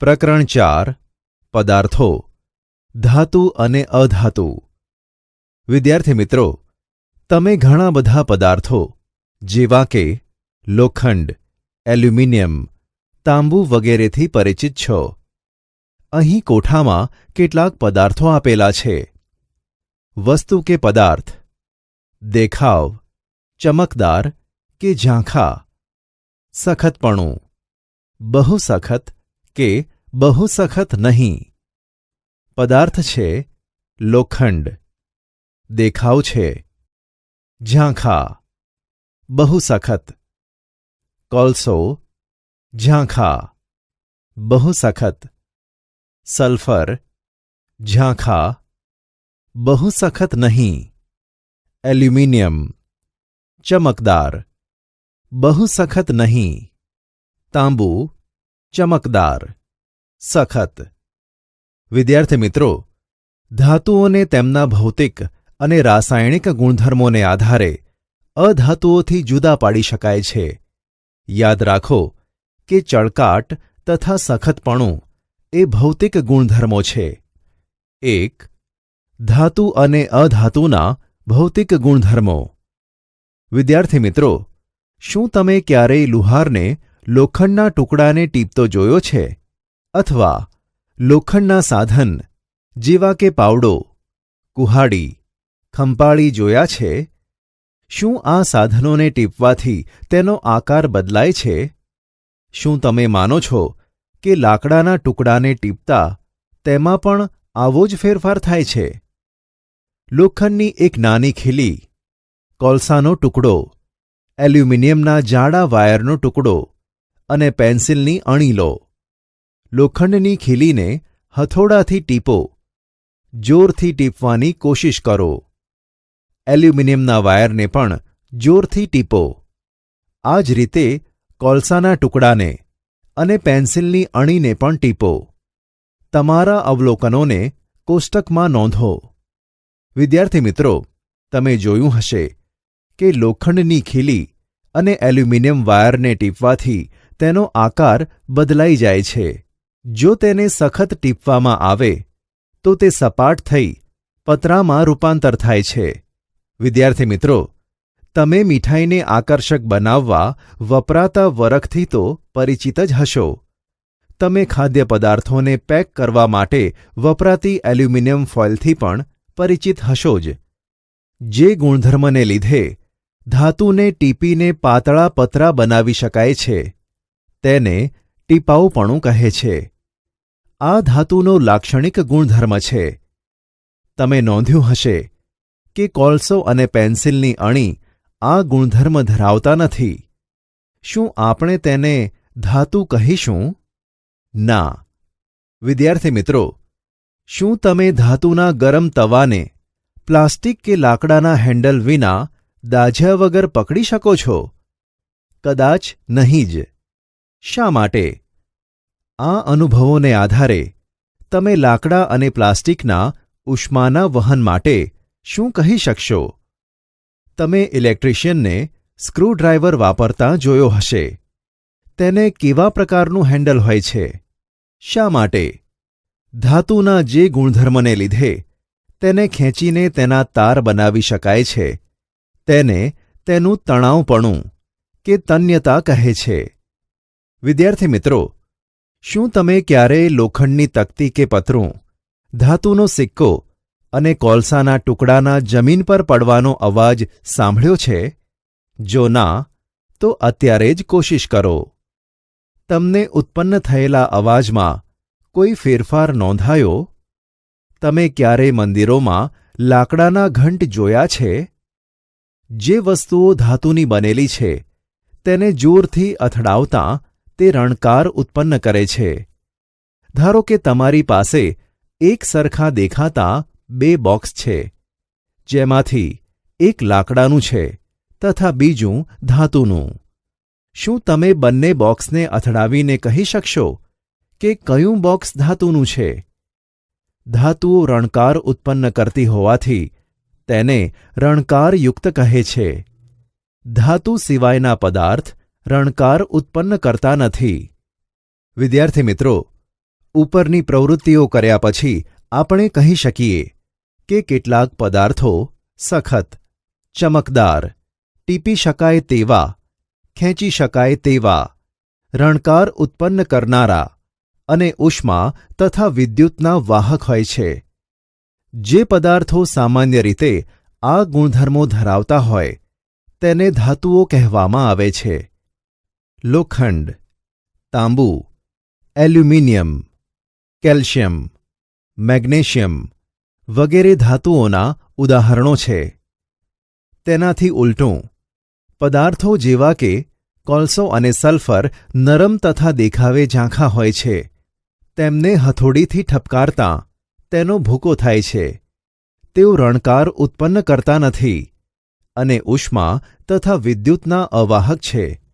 પ્રકરણ ચાર, પદાર્થો, ધાતુ અને અધાતુ. વિદ્યાર્થી મિત્રો, તમે ઘણા બધા પદાર્થો, જેવા કે લોખંડ, એલ્યુમિનિયમ, તાંબુ વગેરેથી પરિચિત છો. અહીં કોઠામાં કેટલાક પદાર્થો આપેલા છે. વસ્તુ કે પદાર્થ, દેખાવ, ચમકદાર કે ઝાંખા. સખતપણું, બહુ સખત કે બહુ સખત નહીં પદાર્થ છે લોખંડ દેખાવ છે ઝાંખા બહુ સખત કોલસો ઝાંખા બહુ સખત સલ્ફર ઝાંખા બહુ સખત નહીં એલ્યુમિનિયમ ચમકદાર બહુ સખત નહીં તાંબુ ચમકદાર સખત. વિદ્યાર્થી મિત્રો, ધાતુઓને તેમના ભૌતિક અને રાસાયણિક ગુણધર્મોને આધારે અધાતુઓથી જુદા પાડી શકાય છે. યાદ રાખો કે ચળકાટ તથા સખતપણું એ ભૌતિક ગુણધર્મો છે. એક, ધાતુ અને અધાતુના ભૌતિક ગુણધર્મો. વિદ્યાર્થી મિત્રો, શું તમે ક્યારેય લુહારને લોખંડના ટુકડાને ટીપતો જોયો છે? અથવા લોખંડના સાધન જેવા કે પાવડો, કુહાડી, ખંપાળી જોયા છે? શું આ સાધનોને ટીપવાથી તેનો આકાર બદલાય છે? શું તમે માનો છો કે લાકડાના ટુકડાને ટીપતા તેમાં પણ આવો જ ફેરફાર થાય છે? લોખંડની એક નાની ખીલી, કોલસાનો ટુકડો, એલ્યુમિનિયમના જાડા વાયરનો ટુકડો અને પેન્સિલની અણી લો લોખંડની ખીલીને હથોડાથી ટીપો. જોરથી ટીપવાની કોશિશ કરો. એલ્યુમિનિયમના વાયરને પણ જોરથી ટીપો. આ જ રીતે કોલસાના ટુકડાને અને પેન્સિલની અણીને પણ ટીપો. તમારા અવલોકનોને કોષ્ટકમાં નોંધો. વિદ્યાર્થી મિત્રો, તમે જોયું હશે કે લોખંડની ખીલી અને એલ્યુમિનિયમ વાયરને ટીપવાથી તેનો આકાર બદલાઈ જાય છે. જો તેને સખત ટીપવામાં આવે, તો તે સપાટ થઈ પતરામાં રૂપાંતર થાય છે. વિદ્યાર્થી મિત્રો, તમે મીઠાઈને આકર્ષક બનાવવા વપરાતા વરખથી તો પરિચિત જ હશો. તમે ખાદ્ય પદાર્થોને પેક કરવા માટે વપરાતી એલ્યુમિનિયમ ફોઇલથી પણ પરિચિત હશો જ. જે ગુણધર્મને લીધે ધાતુને ટીપીને પાતળા પતરા બનાવી શકાય છે. તેને ટીપાઉપણું કહે છે. આ ધાતુનો લાક્ષણિક ગુણધર્મ છે. તમે નોંધ્યું હશે કે કોલસો અને પેન્સિલની અણી આ ગુણધર્મ ધરાવતા નથી. શું આપણે તેને ધાતુ કહીશું? ના. વિદ્યાર્થી મિત્રો, શું તમે ધાતુના ગરમ તવાને પ્લાસ્ટિક કે લાકડાના હેન્ડલ વિના દાઝ્યા વગર પકડી શકો છો? કદાચ નહીં જ. શા માટે? આ અનુભવોને આધારે તમે લાકડા અને પ્લાસ્ટિકના ઉષ્માના વહન માટે શું કહી શકશો? તમે ઇલેક્ટ્રિશિયનને સ્ક્રૂડ્રાઈવર વાપરતા જોયો હશે. તેને કેવા પ્રકારનું હેન્ડલ હોય છે? શા માટે? ધાતુના જે ગુણધર્મને લીધે તેને ખેંચીને તેના તાર બનાવી શકાય છે. તેને તેનું તણાવપણું કે તન્યતા કહે છે. વિદ્યાર્થી મિત્રો શું તમે ક્યારેય લોખંડની તકતી કે પતરું, ધાતુનો સિક્કો અને કોલસાના ટુકડાના જમીન પર પડવાનો અવાજ સાંભળ્યો છે? જો ના, તો અત્યારે જ કોશિશ કરો. તમને ઉત્પન્ન થયેલા અવાજમાં કોઈ ફેરફાર નોંધાયો? તમે ક્યારે મંદિરોમાં લાકડાના ઘંટ જોયા છે? જે વસ્તુઓ ધાતુની બનેલી છે, તેને જોરથી અથડાવતાં તે રણકાર ઉત્પન્ન કરે છે. ધારો કે તમારી પાસે એક સરખા દેખાતા બે બોક્સ છે. જેમાંથી એક લાકડાનું છે તથા બીજું ધાતુનું. શું તમે બંને બોક્સને અથડાવીને કહી શકશો કે કયું બોક્સ ધાતુનું છે? ધાતુઓ રણકાર ઉત્પન્ન કરતી હોવાથી તેને રણકારયુક્ત કહે છે. ધાતુ સિવાયના પદાર્થ રણકાર ઉત્પન્ન કરતા નથી. વિદ્યાર્થી મિત્રો, ઉપરની પ્રવૃત્તિઓ કર્યા પછી આપણે કહી શકીએ કે કેટલાક પદાર્થો સખત, ચમકદાર, ટીપી શકાય તેવા, ખેંચી શકાય તેવા, રણકાર ઉત્પન્ન કરનારા અને ઉષ્મા તથા વિદ્યુતના વાહક હોય છે. જે પદાર્થો સામાન્ય રીતે આ ગુણધર્મો ધરાવતા હોય, તેને ધાતુઓ કહેવામાં આવે છે. લોખંડ, તાંબુ, એલ્યુમિનિયમ, કેલ્શિયમ, મેગ્નેશિયમ વગેરે ધાતુઓના ઉદાહરણો છે. તેનાથી ઉલટું, પદાર્થો જેવા કે કોલસો અને સલ્ફર નરમ તથા દેખાવે ઝાંખા હોય છે. તેમને હથોડીથી ઠપકારતા તેનો ભૂકો થાય છે. તેઓ રણકાર ઉત્પન્ન કરતા નથી અને ઉષ્મા તથા વિદ્યુતના અવાહક છે.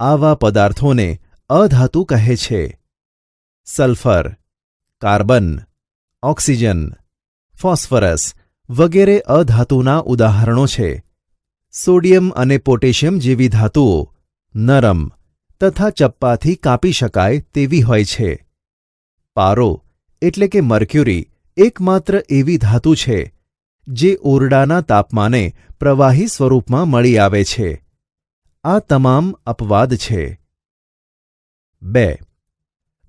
આવા પદાર્થોને અધાતુ કહે છે. સલ્ફર, કાર્બન, ઓક્સિજન, ફોસ્ફરસ વગેરે અધાતુના ઉદાહરણો છે. સોડિયમ અને પોટેશિયમ જેવી ધાતુઓ નરમ તથા ચપ્પાથી કાપી શકાય તેવી હોય છે. પારો, એટલે કે મર્ક્યુરી, એકમાત્ર એવી ધાતુ છે, જે ઓરડાના તાપમાને પ્રવાહી સ્વરૂપમાં મળી આવે છે. આ તમામ અપવાદ છે. બે.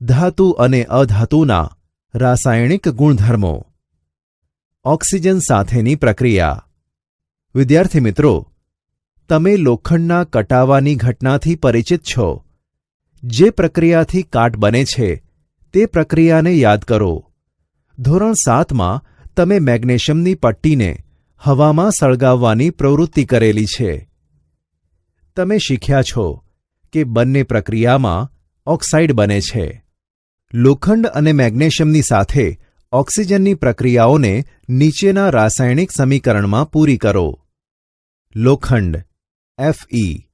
ધાતુ અને અધાતુના રાસાયણિક ગુણધર્મો. ઓક્સિજન સાથેની પ્રક્રિયા. વિદ્યાર્થી મિત્રો, તમે લોખંડના કટાવાની ઘટનાથી પરિચિત છો. જે પ્રક્રિયાથી કાટ બને છે, તે પ્રક્રિયાને યાદ કરો. ધોરણ સાતમાં તમે મેગ્નેશિયમની પટ્ટીને હવામાં સળગાવવાની પ્રવૃત્તિ કરેલી છે. તમે શીખ્યા છો કે બંને પ્રક્રિયામાં ઓક્સાઇડ બને છે. લોખંડ અને મેગ્નેશિયમની સાથે ઓક્સિજનની પ્રક્રિયાઓને નીચેના રાસાયણિક સમીકરણમાં પૂરી કરો. લોખંડ FE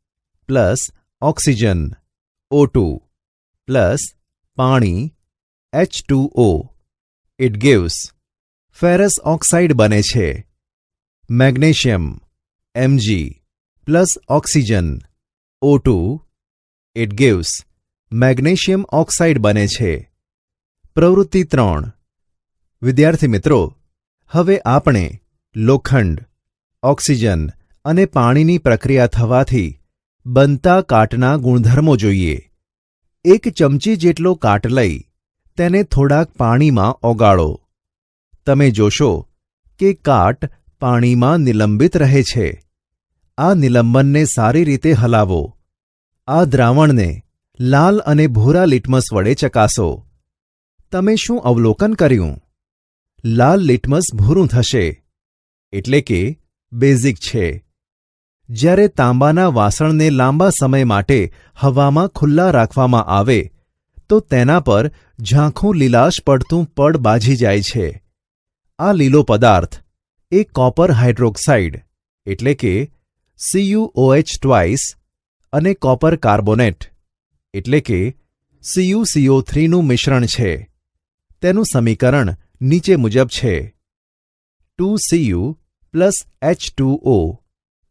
plus oxygen O two plus પાણી H two O it gives ferrous oxide બને છે. Magnesium MG oxygen O two it gives magnesium oxide બને છે. પ્રવૃત્તિ ત્રણ. વિદ્યાર્થી મિત્રો, હવે આપણે લોખંડ, ઓક્સિજન અને પાણીની પ્રક્રિયા થવાથી બનતા કાટના ગુણધર્મો જોઈએ. એક ચમચી જેટલો કાટ લઈ તેને થોડાક પાણીમાં ઓગાળો. તમે જોશો કે કાટ પાણીમાં નિલંબિત રહે છે. આ નિલંબનને સારી રીતે હલાવો. આ દ્રાવણને લાલ અને ભૂરા લિટમસ વડે ચકાસો. તમે શું અવલોકન કર્યું? લાલ લિટમસ ભૂરું થશે, એટલે કે બેઝિક છે. જ્યારે તાંબાના વાસણને લાંબા સમય માટે હવામાં ખુલ્લા રાખવામાં આવે, તો તેના પર ઝાંખું લીલાશ પડતું પડ બાજી જાય છે. આ લીલો પદાર્થ એ કોપર હાઇડ્રોક્સાઇડ, એટલે કે સીયુઓએચ ટ્વાઇસ અને કોપર કાર્બોનેટ એટલે કે સીયુસીઓ થ્રીનું મિશ્રણ છે. તેનું સમીકરણ નીચે મુજબ છે. Two CU plus H two O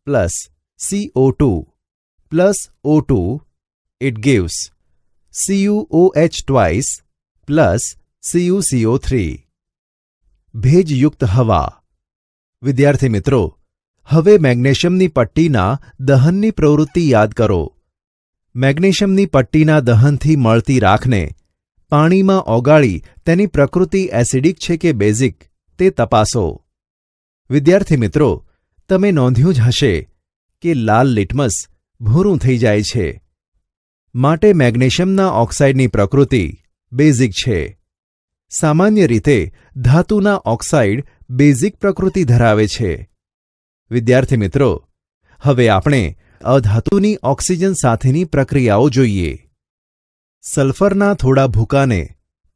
plus CO two plus O two it gives twice plus CUCO three ભેજયુક્ત હવા. વિદ્યાર્થી મિત્રો હવે મેગ્નેશિયમની પટ્ટીના દહનની પ્રવૃત્તિ યાદ કરો. મેગ્નેશિયમની પટ્ટીના દહનથી મળતી રાખને પાણીમાં ઓગાળી તેની પ્રકૃતિ એસિડિક છે કે બેઝિક તે તપાસો. વિદ્યાર્થી મિત્રો, તમે નોંધ્યું જ હશે કે લાલ લિટમસ ભૂરું થઈ જાય છે. માટે મેગ્નેશિયમના ઓક્સાઇડની પ્રકૃતિ બેઝિક છે. સામાન્ય રીતે ધાતુના ઓક્સાઇડ બેઝિક પ્રકૃતિ ધરાવે છે. વિદ્યાર્થી મિત્રો, હવે આપણે અધાતુની ઓક્સિજન સાથેની પ્રક્રિયાઓ જોઈએ. સલ્ફરના થોડા ભૂકાને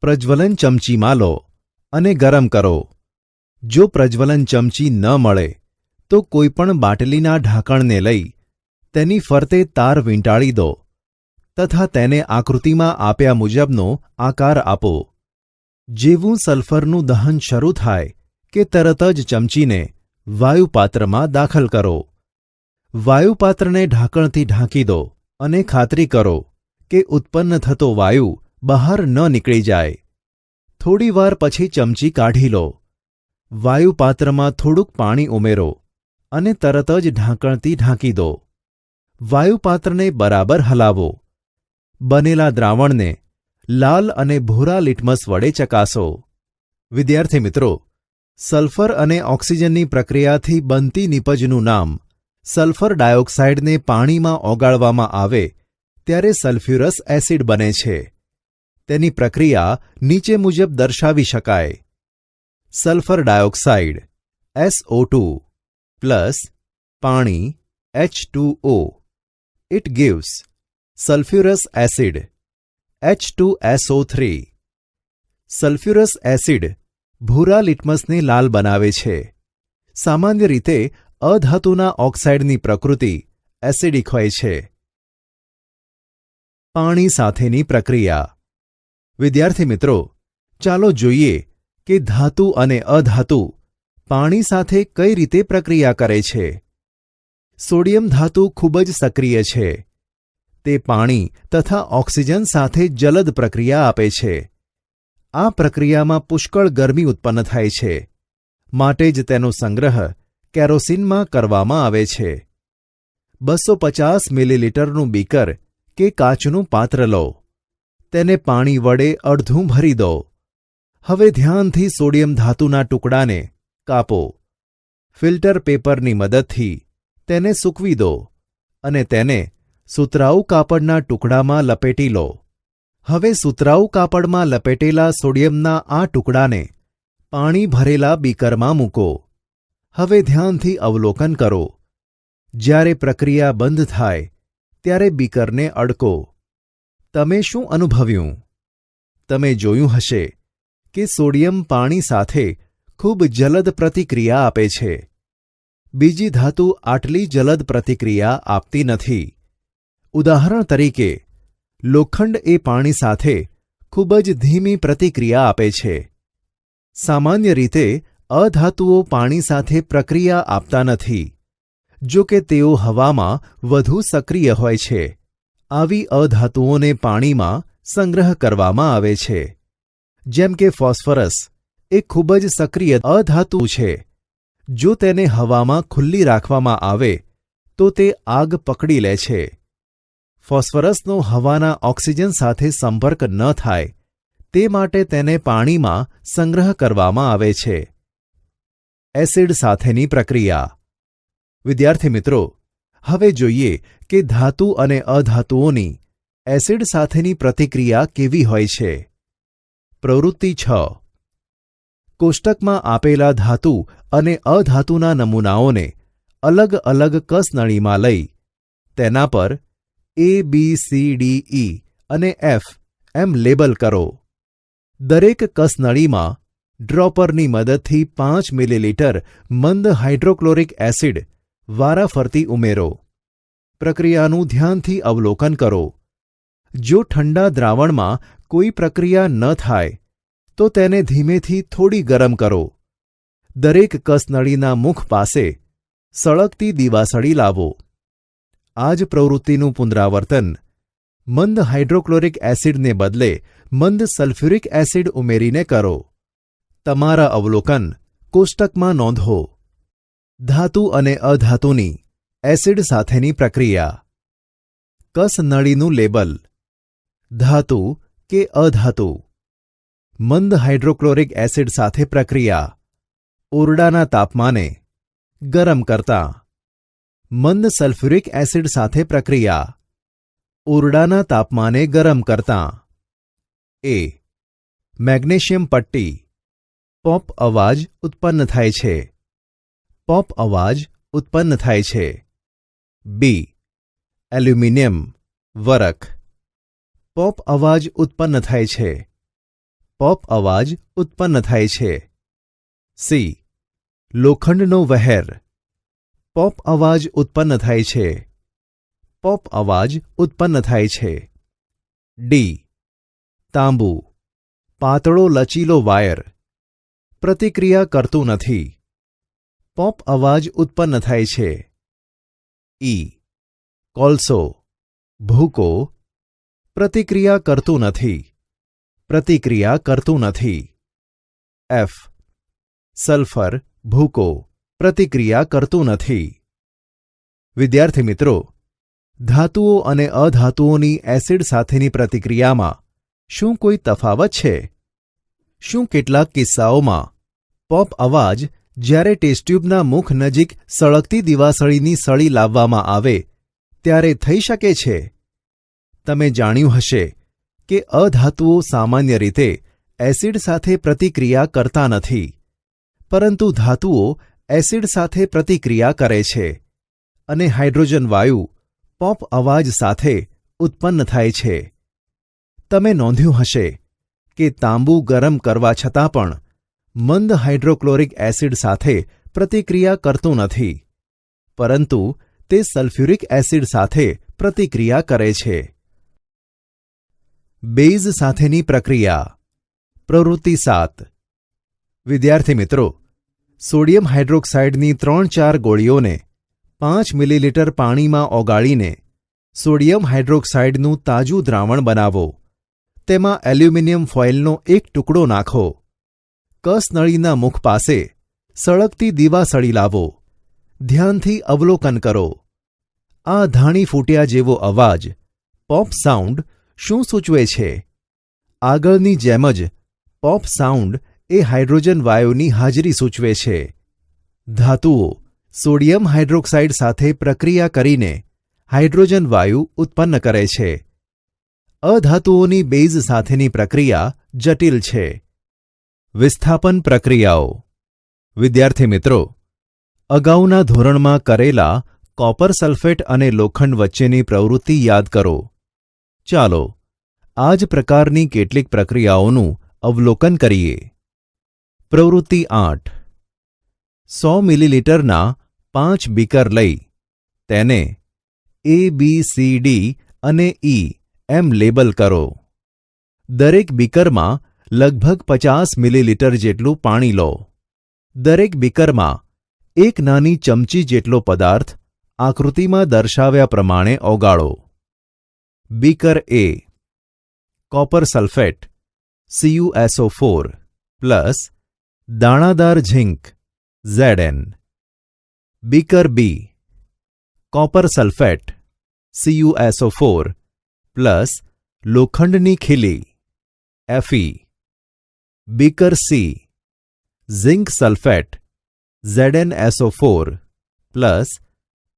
પ્રજ્વલન ચમચીમાં લો અને ગરમ કરો. જો પ્રજ્વલન ચમચી ન મળે, તો કોઈપણ બાટલીના ઢાંકણને લઈ તેની ફરતે તાર વીંટાળી દો તથા તેને આકૃતિમાં આપ્યા મુજબનો આકાર આપો. જેવું સલ્ફરનું દહન શરૂ થાય કે તરત જ ચમચીને વાયુપાત્રમાં દાખલ કરો. વાયુપાત્રને ઢાંકણથી ઢાંકી દો અને ખાતરી કરો કે ઉત્પન્ન થતો વાયુ બહાર ન નીકળી જાય. થોડીવાર પછી ચમચી કાઢી લો. વાયુપાત્રમાં થોડુંક પાણી ઉમેરો અને તરત જ ઢાંકણથી ઢાંકી દો. વાયુપાત્રને બરાબર હલાવો. બનેલા દ્રાવણને લાલ અને ભૂરા લિટમસ વડે ચકાસો. વિદ્યાર્થી મિત્રો સલ્ફર અને ઓક્સિજનની પ્રક્રિયાથી બનતી નિપજનું નામ સલ્ફર ડાયોક્સાઇડને પાણીમાં ઓગાળવામાં આવે ત્યારે સલ્ફ્યુરસ એસિડ બને છે. તેની પ્રક્રિયા નીચે મુજબ દર્શાવી શકાય. Sulphur dioxide SO two plus પાણી H two it gives sulphurous acid H two SO three. Sulphurous acid ભૂરા લિટમસને લાલ બનાવે છે. સામાન્ય રીતે, અધાતુના ઓક્સાઇડની પ્રકૃતિ એસિડિક હોય છે. પાણી સાથેની પ્રક્રિયા. વિદ્યાર્થી મિત્રો, ચાલો જોઈએ કે ધાતુ અને અધાતુ પાણી સાથે કઈ રીતે પ્રક્રિયા કરે છે. સોડિયમ ધાતુ ખૂબ જ સક્રિય છે. તે પાણી તથા ઓક્સિજન સાથે જલદ પ્રક્રિયા આપે છે. આ પ્રક્રિયામાં પુષ્કળ ગરમી ઉત્પન્ન થાય છે. માટે જ તેનો સંગ્રહ કેરોસીનમાં કરવામાં આવે છે. બસો પચાસ મિલીલીટરનું બીકર કે કાચનું પાત્ર લો. તેને પાણી વડે અડધું ભરી દો. હવે ધ્યાનથી સોડિયમ ધાતુના ટુકડાને કાપો. ફિલ્ટર પેપરની મદદથી તેને સૂકવી દો અને તેને સુતરાઉ કાપડના ટુકડામાં લપેટી લો. હવે સુતરાઉ કાપડમાં લપેટેલા સોડિયમના આ ટુકડાને પાણી ભરેલા બીકરમાં મૂકો. હવે ધ્યાનથી અવલોકન કરો. જ્યારે પ્રક્રિયા બંધ થાય, ત્યારે બીકરને અડકો. તમે શું અનુભવ્યું? તમે જોયું હશે કે સોડિયમ પાણી સાથે ખૂબ જલદ પ્રતિક્રિયા આપે છે. બીજી ધાતુ આટલી જલદ પ્રતિક્રિયા આપતી નથી. ઉદાહરણ તરીકે લોખંડ એ પાણી સાથે ખૂબ જ ધીમી પ્રતિક્રિયા આપે છે. સામાન્ય રીતે, અધાતુઓ પાણી સાથે પ્રક્રિયા આપતા નથી. જો કે તેઓ હવામાં વધુ સક્રિય હોય છે. આવી અધાતુઓને પાણીમાં સંગ્રહ કરવામાં આવે છે. જેમ કે ફોસ્ફરસ એ ખૂબ જ સક્રિય અધાતુ છે. જો તેને હવામાં ખુલ્લી રાખવામાં આવે, તો તે આગ પકડી લે છે. ફોસ્ફરસનો હવાના ઓક્સિજન સાથે સંપર્ક ન થાય, તે માટે તેને પાણીમાં સંગ્રહ કરવામાં આવે છે. એસિડ સાથેની પ્રક્રિયા. વિદ્યાર્થી મિત્રો, હવે જોઈએ કે ધાતુ અને અધાતુઓની એસિડ સાથેની પ્રતિક્રિયા કેવી હોય છે. પ્રવૃત્તિ છ. કોષ્ટકમાં આપેલા ધાતુ અને અધાતુના નમૂનાઓને અલગ અલગ કસનળીમાં લઈ, તેના પર એ બી સી ડી ઈ અને એફ એમ લેબલ કરો. દરેક કસનળીમાં ડ્રોપરની મદદથી પાંચ મિલીલીટર મંદ હાઇડ્રોક્લોરિક એસિડ વારાફરતી ઉમેરો. પ્રક્રિયાનું ધ્યાનથી અવલોકન કરો. જો ઠંડા દ્રાવણમાં કોઈ પ્રક્રિયા ન થાય, તો તેને ધીમેથી થોડી ગરમ કરો. દરેક કસનળીના મુખ પાસે સળગતી દીવાસળી લાવો. આ જ પ્રવૃત્તિનું પુનરાવર્તન મંદ હાઇડ્રોક્લોરિક એસિડને બદલે મંદ સલ્ફ્યુરિક એસિડ ઉમેરીને કરો તમારા અવલોકન કોષ્ટકમાં નોંધો ધાતુ અને અધાતુની એસિડ સાથેની પ્રક્રિયા કસનળીનું લેબલ ધાતુ કે અધાતુ મંદ હાઇડ્રોક્લોરિક એસિડ સાથે પ્રક્રિયા ઓરડાના તાપમાને ગરમ કરતા મંદ સલ્ફ્યુરિક એસિડ સાથે પ્રક્રિયા. ઓરડાના તાપમાને ગરમ કરતા. એ. મેગ્નેશિયમ પટ્ટી. પોપ અવાજ ઉત્પન્ન થાય છે. પોપ અવાજ ઉત્પન્ન થાય છે. બી. એલ્યુમિનિયમ. વરખ. પોપ અવાજ ઉત્પન્ન થાય છે. પોપ અવાજ ઉત્પન્ન થાય છે. સી. લોખંડનો વહેર. પોપ અવાજ ઉત્પન્ન થાય છે. પોપ અવાજ ઉત્પન્ન થાય છે. ડી તાંબુ. પાતળો લચીલો વાયર. પ્રતિક્રિયા કરતું નથી. પોપ અવાજ ઉત્પન્ન થાય છે. ઈ કોલસો. ભૂકો. પ્રતિક્રિયા કરતું નથી. પ્રતિક્રિયા કરતું નથી. એફ સલ્ફર, ભૂકો. પ્રતિક્રિયા કરતું નથી. વિદ્યાર્થી મિત્રો, ધાતુઓ અને અધાતુઓની એસિડ સાથેની પ્રતિક્રિયામાં શું કોઈ તફાવત છે? શું કેટલાક કિસ્સાઓમાં પોપ અવાજ જ્યારે ટેસ્ટ્યુબના મુખ નજીક સળગતી દિવાસળીની સળી લાવવામાં આવે, ત્યારે થઈ શકે છે? તમે જાણ્યું હશે કે અધાતુઓ સામાન્ય રીતે એસિડ સાથે પ્રતિક્રિયા કરતા નથી, પરંતુ ધાતુઓ એસિડ સાથે પ્રતિક્રિયા કરે છે અને હાઇડ્રોજન વાયુ પોપ અવાજ સાથે ઉત્પન્ન થાય છે. તમે નોંધ્યું હશે કે તાંબુ ગરમ કરવા છતાં પણ મંદ હાઇડ્રોક્લોરિક એસિડ સાથે પ્રતિક્રિયા કરતું નથી, પરંતુ તે સલ્ફ્યુરિક એસિડ સાથે પ્રતિક્રિયા કરે છે. બેઝ સાથેની પ્રક્રિયા. પ્રવૃત્તિ સાત. વિદ્યાર્થી મિત્રો સોડિયમ હાઇડ્રોક્સાઇડની ત્રણ ચાર ગોળીઓને પાંચ મિલીલીટર પાણીમાં ઓગાળીને સોડિયમ હાઇડ્રોક્સાઇડનું તાજું દ્રાવણ બનાવો. તેમાં એલ્યુમિનિયમ ફોઇલનો એક ટુકડો નાખો. કસનળીના મુખ પાસે સળગતી દીવાસળી લાવો. ધ્યાનથી અવલોકન કરો. આ ધાણી ફૂટ્યા જેવો અવાજ, પોપ સાઉન્ડ શું સૂચવે છે? આગળની જેમ જ પોપ સાઉન્ડ એ હાઇડ્રોજન વાયુની હાજરી સૂચવે છે. ધાતુઓ સોડિયમ હાઇડ્રોક્સાઇડ સાથે પ્રક્રિયા કરીને હાઇડ્રોજન વાયુ ઉત્પન્ન કરે છે. અધાતુઓની બેઝ સાથેની પ્રક્રિયા જટિલ છે. વિસ્થાપન પ્રક્રિયાઓ. વિદ્યાર્થી મિત્રો, અગાઉના ધોરણમાં કરેલા કોપર સલ્ફેટ અને લોખંડ વચ્ચેની પ્રવૃત્તિ યાદ કરો. ચાલો, આ જ પ્રકારની કેટલીક પ્રક્રિયાઓનું અવલોકન કરીએ. પ્રવૃત્તિ આઠ. સો મિલીલીટરના પાંચ બીકર લઈ તેને એ બી સી ડી અને ઈ એમ લેબલ કરો. દરેક બીકરમાં લગભગ પચાસ મિલીલીટર જેટલું પાણી લો. દરેક બીકરમાં એક નાની ચમચી જેટલો પદાર્થ આકૃતિમાં દર્શાવ્યા પ્રમાણે ઓગાળો. Beaker A copper sulphate CUSO four plus દાણાદાર zinc, ZN. Beaker B, copper sulphate CUSO four plus લોખંડની ખીલી FE beaker C, zinc sulphate ZNSO four plus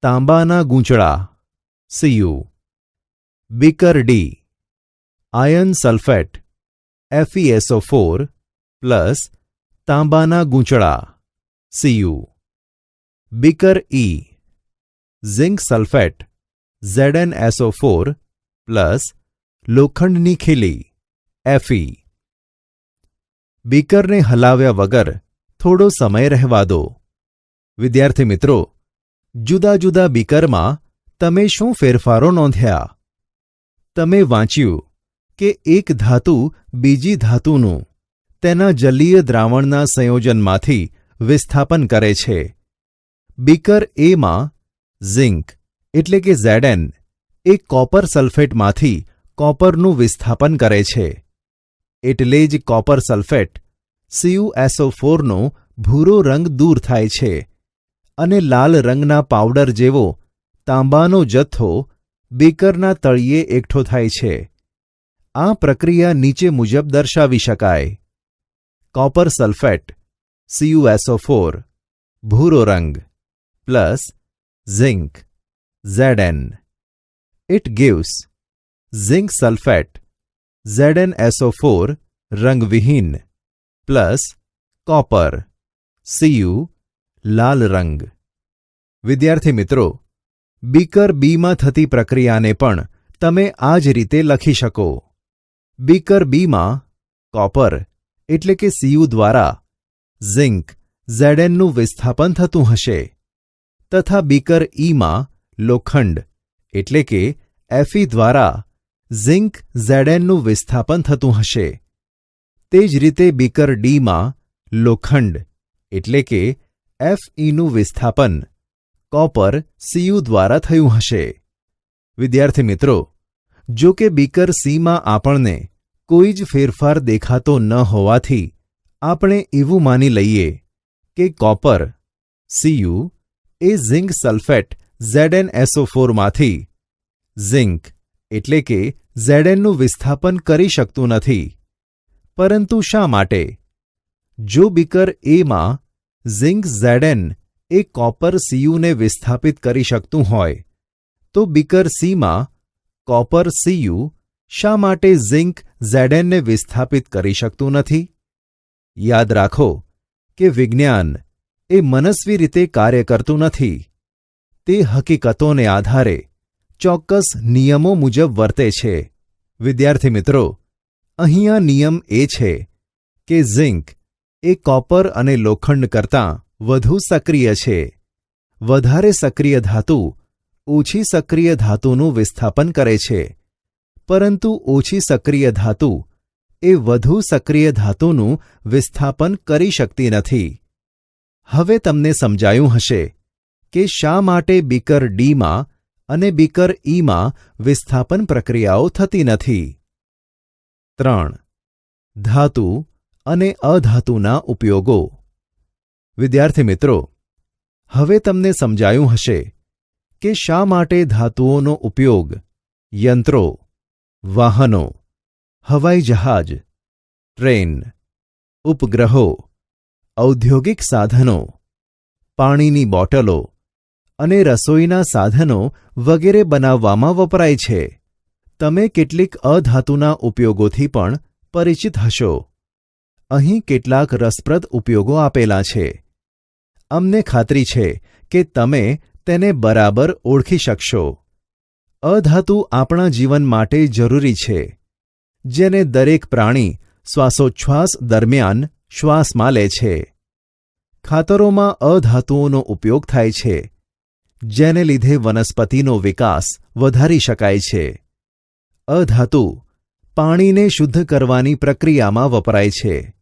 તાંબાના ગૂંચળા CU beaker D, iron sulphate FESO four plus તાંબાના ગૂંચળા. CU beaker E zinc sulphate ZNSO four plus લોખંડની ખીલી Fe બીકરને હલાવ્યા વગર થોડો સમય રહેવા દો. વિદ્યાર્થી મિત્રો, જુદા જુદા બીકરમાં તમે શું ફેરફારો નોંધ્યા? તમે વાંચ્યું કે એક ધાતુ બીજી ધાતુનું તેના જલીય દ્રાવણના સંયોજનમાંથી વિસ્થાપન કરે છે. બીકર એમાં ઝિંક, એટલે કે ઝેડએન, એ કોપર સલ્ફેટમાંથી કોપરનું વિસ્થાપન કરે છે. એટલે જ કોપર સલ્ફેટ સીયુએસઓ ફોરનો ભૂરો રંગ દૂર થાય છે અને લાલ રંગના પાવડર જેવો તાંબાનો જથ્થો બીકરના તળિયે એકઠો થાય છે. આ પ્રક્રિયા નીચે મુજબ દર્શાવી શકાય. કોપર સલ્ફેટ સીયુએસઓ ફોર ભૂરો રંગ plus zinc ZN it gives zinc sulphate ZnSO4 રંગવિહીન પ્લસ કોપર સીયુ લાલ રંગ વિદ્યાર્થી મિત્રો બીકર બીમાં થતી પ્રક્રિયાને પણ તમે આ જ રીતે લખી શકો। બીકર બીમાં કોપર એટલે કે સીયુ દ્વારા ઝિંક ઝેડએનનું વિસ્થાપન થતું હશે, તથા બીકર ઈમાં લોખંડ એટલે કે એફઈ દ્વારા ઝિંક ઝેડએનનું વિસ્થાપન થતું હશે. તે જ રીતે બીકર ડીમાં લોખંડ એટલે કે એફઈનું વિસ્થાપન કોપર સીયુ દ્વારા થયું હશે. વિદ્યાર્થી મિત્રો, જો કે બીકર સીમાં આપણને કોઈ જ ફેરફાર દેખાતો ન હોવાથી આપણે એવું માની લઈએ કે કોપર સીયુ એ ઝિંક સલ્ફેટ ઝેડએનએસઓ4માંથી ઝિંક એટલે કે ઝેડએનનું વિસ્થાપન કરી શકતું નથી. પરંતુ શા માટે? જો બીકર એમાં ઝિંક ઝેડએન એ કોપર સીયુને વિસ્થાપિત કરી શકતું હોય, તો બીકર સીમાં કોપર સીયુ શા માટે ઝિંક ઝેડએનને વિસ્થાપિત કરી શકતું નથી? યાદ રાખો કે વિજ્ઞાન એ મનસ્વી રીતે કાર્ય કરતું નથી. તે હકીકતોને આધારે ચોક્કસ નિયમો મુજબ વર્તે છે. વિદ્યાર્થી મિત્રો, અહીંયા નિયમ એ છે કે ઝિંક એ કોપર અને લોખંડ કરતાં વધુ સક્રિય છે. વધારે સક્રિય ધાતુ ઓછી સક્રિય ધાતુનું વિસ્થાપન કરે છે. પરંતુ ઓછી સક્રિય ધાતુ એ વધુ સક્રિય ધાતુનું વિસ્થાપન કરી શકતી નથી. હવે તમને સમજાયું હશે કે શા માટે બીકર ડીમાં અને બીકર ઈમાં વિસ્થાપન પ્રક્રિયાઓ થતી નથી. ત્રણ. ધાતુ અને અધાતુના ઉપયોગો. વિદ્યાર્થી મિત્રો, હવે તમને સમજાયું હશે કે શા માટે ધાતુઓનો ઉપયોગ યંત્રો વાહનો, હવાઈ જહાજ, ટ્રેન, ઉપગ્રહો, ઔદ્યોગિક સાધનો, પાણીની બોટલો અને રસોઈના સાધનો વગેરે બનાવવામાં વપરાય છે. તમે કેટલીક અધાતુના ઉપયોગોથી પણ પરિચિત હશો. અહીં કેટલાક રસપ્રદ ઉપયોગો આપેલા છે. અમને ખાતરી છે કે તમે તેને બરાબર ઓળખી શકશો. અધાતુ આપણા જીવન માટે જરૂરી છે, જેને દરેક પ્રાણી શ્વાસોચ્છ્વાસ દરમિયાન શ્વાસમાં લે છે. ખાતરોમાં અધાતુઓનો ઉપયોગ થાય છે, જેને લીધે વનસ્પતિનો વિકાસ વધારી શકાય છે. અધાતુ પાણીને શુદ્ધ કરવાની પ્રક્રિયામાં વપરાય છે.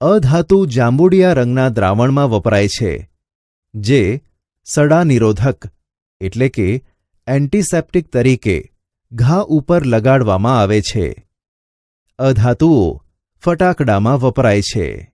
અધાતુ જાંબુડિયા રંગના દ્રાવણમાં વપરાય છે, જે સડા નિરોધક, એટલે કે એન્ટિસેપ્ટિક તરીકે ઘા ઉપર લગાડવામાં આવે છે. અધાતુઓ ફટાકડામાં વપરાય છે.